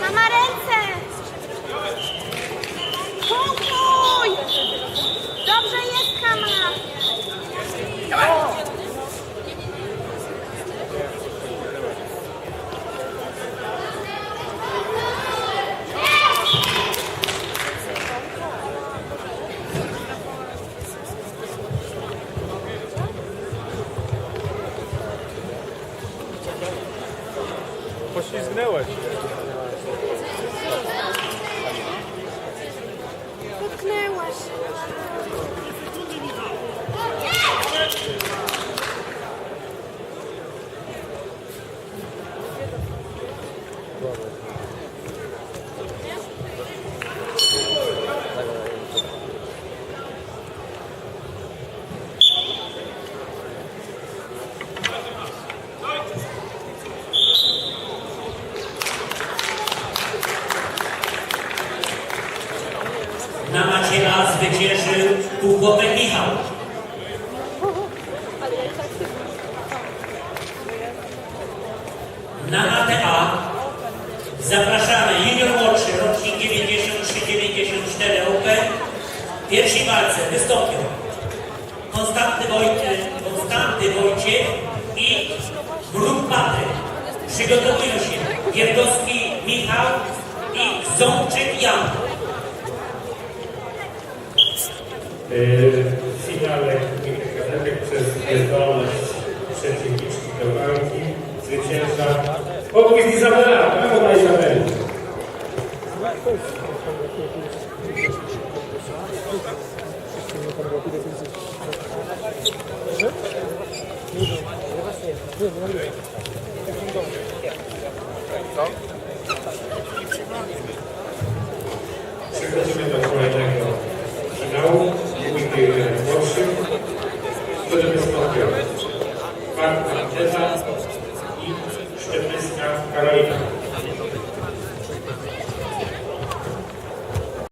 Mama ręce! Poślizgnęłaś. Potknęłaś. Na macie A zwyciężył półchłopek Michał. Na ATA zapraszamy junior młodszy, rocznik 93-94 Open. W pierwszej walce wystąpią Konstanty, Wojty, Konstanty Wojciech i Grób Patryk. Przygotowują się Gierdowski Michał i Zączyk Jan. W finale Kubika Kadetek przez niezdolność przeciwniczki do walki zwycięża Pokój z Izabela. Brawo dla Izabeli. Przechodzimy do Marta Ewa i Szczepińska Karolina.